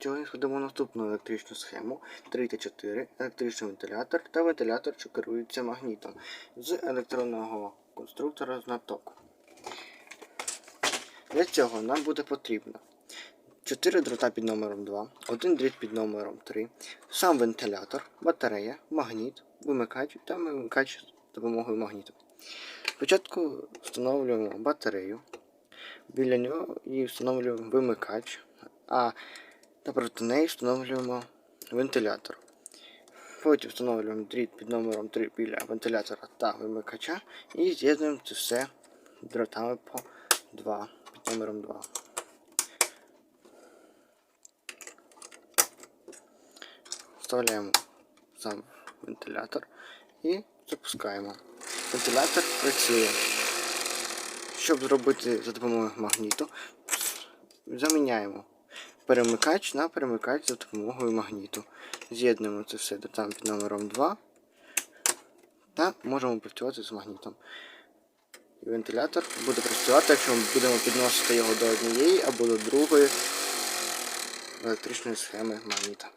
Сьогодні сходимо наступну електричну схему 3 та 4, електричний вентилятор та вентилятор, що керується магнітом з електронного конструктора знаток. Для цього нам буде потрібно 4 дрота під номером 2, 1 дріт під номером 3, сам вентилятор, батарея, магніт, вимикач та вимикач з допомогою магніту. Спочатку встановлюємо батарею, біля нього і встановлюємо вимикач, а та проти неї встановлюємо вентилятор. Потім встановлюємо дріт під номером 3 біля вентилятора та вимикача і з'єднуємо це все дротами по 2 під номером 2. Вставляємо сам вентилятор і запускаємо. Вентилятор працює. Щоб зробити за допомогою магніту, заміняємо перемикач на перемикач за допомогою магніту. З'єднуємо це все до там під номером 2 та можемо працювати з магнітом. І вентилятор буде працювати, якщо ми будемо підносити його до однієї або до другої електричної схеми магніта.